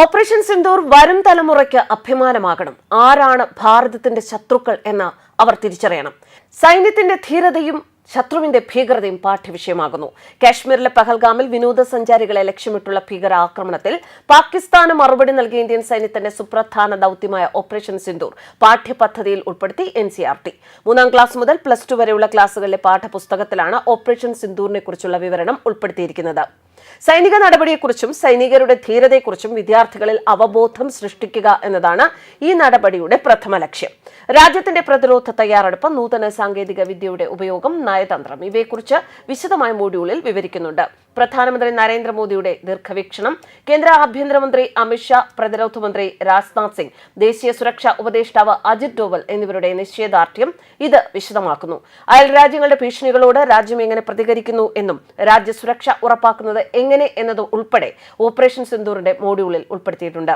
Operation Sindoor വരും തലമുറയ്ക്ക് അഭിമാനമാകണം. ആരാണ് ഭാരതത്തിന്റെ ശത്രുക്കൾ എന്ന് അവർ തിരിച്ചറിയണം. സൈന്യത്തിന്റെ ധീരതയും ശത്രുവിന്റെ ഭീകരതയും പാഠ്യവിഷയമാകുന്നു. കാശ്മീരിലെ പഹൽഗാമിൽ വിനോദസഞ്ചാരികളെ ലക്ഷ്യമിട്ടുള്ള ഭീകര ആക്രമണത്തിൽ പാകിസ്ഥാന് മറുപടി നൽകിയ ഇന്ത്യൻ സൈന്യത്തിന്റെ സുപ്രധാന ദൌത്യമായ ഓപ്പറേഷൻ സിന്ദൂർ പാഠ്യപദ്ധതിയിൽ ഉൾപ്പെടുത്തി എൻ സി ആർ ടി മൂന്നാം ക്ലാസ് മുതൽ പ്ലസ് ടു വരെയുള്ള ക്ലാസുകളിലെ പാഠപുസ്തകത്തിലാണ് ഓപ്പറേഷൻ സിന്ദൂറിനെ കുറിച്ചുള്ള വിവരണം ഉൾപ്പെടുത്തിയിരിക്കുന്നത്. സൈനിക നടപടിയെക്കുറിച്ചും സൈനികരുടെ ധീരതയെക്കുറിച്ചും വിദ്യാർത്ഥികളിൽ അവബോധം സൃഷ്ടിക്കുക എന്നതാണ് ഈ നടപടിയുടെ പ്രഥമ ലക്ഷ്യം. രാജ്യത്തിന്റെ പ്രതിരോധ തയ്യാറെടുപ്പ് നൂതന സാങ്കേതിക വിദ്യയുടെ ഉപയോഗം നയതന്ത്രം ഇവയെക്കുറിച്ച് വിശദമായ മോഡ്യൂളിൽ വിവരിക്കുന്നുണ്ട്. പ്രധാനമന്ത്രി നരേന്ദ്രമോദിയുടെ ദീർഘവീക്ഷണം കേന്ദ്ര ആഭ്യന്തരമന്ത്രി അമിത്ഷാ പ്രതിരോധ മന്ത്രി രാജ്നാഥ് സിംഗ് ദേശീയ സുരക്ഷാ ഉപദേഷ്ടാവ് അജിത് ഡോവൽ എന്നിവരുടെ നിശ്ചയദാർഢ്യം ഇത് വിശദമാക്കുന്നു. അയൽ രാജ്യങ്ങളുടെ ഭീഷണികളോട് രാജ്യം എങ്ങനെ പ്രതികരിക്കുന്നു എന്നും രാജ്യസുരക്ഷ ഉറപ്പാക്കുന്നത് എങ്ങനെ എന്നതും ഉൾപ്പെടെ ഓപ്പറേഷൻ സിന്ദൂറിന്റെ മോഡ്യൂളിൽ ഉൾപ്പെടുത്തിയിട്ടുണ്ട്.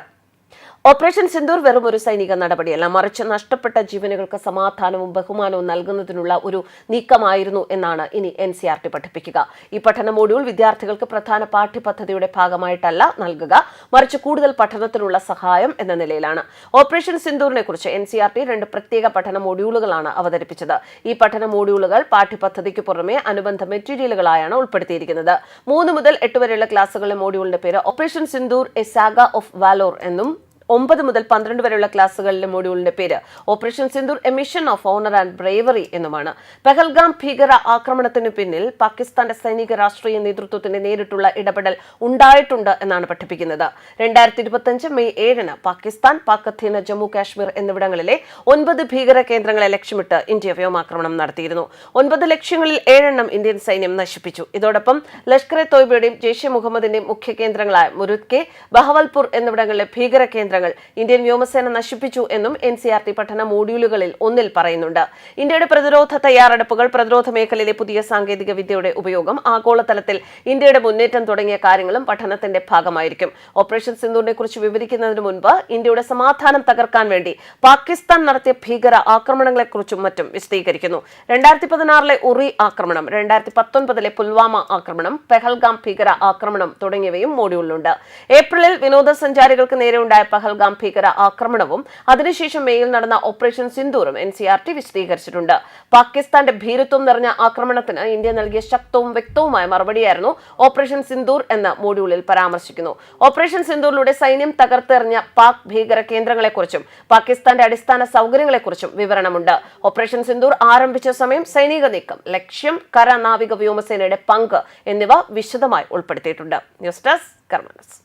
ഓപ്പറേഷൻ സിന്ദൂർ വെറും ഒരു സൈനിക നടപടിയല്ല. മറിച്ച് നഷ്ടപ്പെട്ട ജീവനുകൾക്ക് സമാധാനവും ബഹുമാനവും നൽകുന്നതിനുള്ള ഒരു നീക്കമായിരുന്നു എന്നാണ് ഇനി എൻ സി ആർ ടി പഠിപ്പിക്കുക. ഈ പഠന മോഡ്യൂൾ വിദ്യാർത്ഥികൾക്ക് പ്രധാന പാഠ്യപദ്ധതിയുടെ ഭാഗമായിട്ടല്ല നൽകുക. മറിച്ച് കൂടുതൽ പഠനത്തിനുള്ള സഹായം എന്ന നിലയിലാണ്. ഓപ്പറേഷൻ സിന്ദൂറിനെ കുറിച്ച് എൻ സി ആർ ടി രണ്ട് പ്രത്യേക പഠന മോഡ്യൂളുകളാണ് അവതരിപ്പിച്ചത്. ഈ പഠന മോഡ്യൂളുകൾ പാഠ്യപദ്ധതിക്ക് പുറമെ അനുബന്ധ മെറ്റീരിയലുകളായാണ് ഉൾപ്പെടുത്തിയിരിക്കുന്നത്. മൂന്ന് മുതൽ എട്ട് വരെയുള്ള ക്ലാസ്സുകളിലെ മോഡ്യൂളിന്റെ പേര് operation Sindoor a saga of valour എന്നും ഒമ്പത് മുതൽ പന്ത്രണ്ട് വരെയുള്ള ക്ലാസ്സുകളിലെ മൊഡ്യൂളിന്റെ പേര് operation Sindoor a mission of honour and bravery എന്നുമാണ്. പെഹൽഗാം ഭീകര ആക്രമണത്തിനു പിന്നിൽ പാകിസ്ഥാന്റെ സൈനിക രാഷ്ട്രീയ നേതൃത്വത്തിന്റെ നേരിട്ടുള്ള ഇടപെടൽ ഉണ്ടായിട്ടുണ്ട് എന്നാണ് പഠിപ്പിക്കുന്നത്. രണ്ടായിരത്തി ഇരുപത്തിയഞ്ച് മെയ് ഏഴിന് പാകിസ്ഥാൻ പാക് അധീന ജമ്മു കാശ്മീർ എന്നിവിടങ്ങളിലെ ഒൻപത് ഭീകര കേന്ദ്രങ്ങളെ ലക്ഷ്യമിട്ട് ഇന്ത്യ വ്യോമാക്രമണം നടത്തിയിരുന്നു. ഒൻപത് ലക്ഷ്യങ്ങളിൽ ഏഴെണ്ണം ഇന്ത്യൻ സൈന്യം നശിപ്പിച്ചു. ഇതോടൊപ്പം ലഷ്കർ എ തോയ്ബയുടെയും ജെയ്ഷെ മുഹമ്മദിന്റെയും മുഖ്യ കേന്ദ്രങ്ങളായ മുരുത്കെ ബഹവൽപൂർ എന്നിവിടങ്ങളിലെ ഭീകര കേന്ദ്രങ്ങൾ ഇന്ത്യൻ വ്യോമസേന നശിപ്പിച്ചു എന്നും എൻ സി ആർ ടി പഠന മോഡ്യൂളുകളിൽ ഒന്നിൽ പറയുന്നുണ്ട്. ഇന്ത്യയുടെ പ്രതിരോധ തയ്യാറെടുപ്പുകൾ പ്രതിരോധ മേഖലയിലെ പുതിയ സാങ്കേതിക വിദ്യയുടെ ഉപയോഗം ആഗോളതലത്തിൽ ഇന്ത്യയുടെ മുന്നേറ്റം തുടങ്ങിയ കാര്യങ്ങളും പഠനത്തിന്റെ ഭാഗമായിരിക്കും. ഓപ്പറേഷൻ സിന്ധുവിനെ കുറിച്ച് വിവരിക്കുന്നതിന് മുൻപ് ഇന്ത്യയുടെ സമാധാനം തകർക്കാൻ വേണ്ടി പാകിസ്ഥാൻ നടത്തിയ ഭീകര ആക്രമണങ്ങളെക്കുറിച്ചും മറ്റും വിശദീകരിക്കുന്നു. രണ്ടായിരത്തി പതിനാറിലെ ഉറി ആക്രമണം രണ്ടായിരത്തി പത്തൊൻപതിലെ പുൽവാമ ആക്രമണം പെഹൽഗാം ഭീകര ആക്രമണം തുടങ്ങിയവയും മോഡ്യൂളിലുണ്ട്. ഏപ്രിലിൽ വിനോദസഞ്ചാരികൾക്ക് നേരെ ഉണ്ടായ പഹൽഗാം ഭീകര ആക്രമണവും അതിനുശേഷം മേയിൽ നടന്ന ഓപ്പറേഷൻ സിന്ദൂറും എൻ സി ആർ ടി വിശദീകരിച്ചിട്ടുണ്ട്. പാകിസ്ഥാന്റെ ഭീരുത്വം നിറഞ്ഞ ആക്രമണത്തിന് ഇന്ത്യ നൽകിയ ശക്തവും വ്യക്തവുമായ മറുപടിയായിരുന്നു ഓപ്പറേഷൻ സിന്ദൂർ എന്ന മോഡ്യൂളിൽ പരാമർശിക്കുന്നു. ഓപ്പറേഷൻ സിന്ദൂറിലൂടെ സൈന്യം തകർത്തെറിഞ്ഞ പാക് ഭീകര കേന്ദ്രങ്ങളെക്കുറിച്ചും പാകിസ്ഥാന്റെ അടിസ്ഥാന സൗകര്യങ്ങളെക്കുറിച്ചും വിവരണമുണ്ട്. ഓപ്പറേഷൻ സിന്ദൂർ ആരംഭിച്ച സമയം സൈനിക നീക്കം ലക്ഷ്യം കര നാവിക വ്യോമസേനയുടെ പങ്ക് എന്നിവ വിശദമായി ഉൾപ്പെടുത്തിയിട്ടുണ്ട്. News desk കർമ്മനസ്.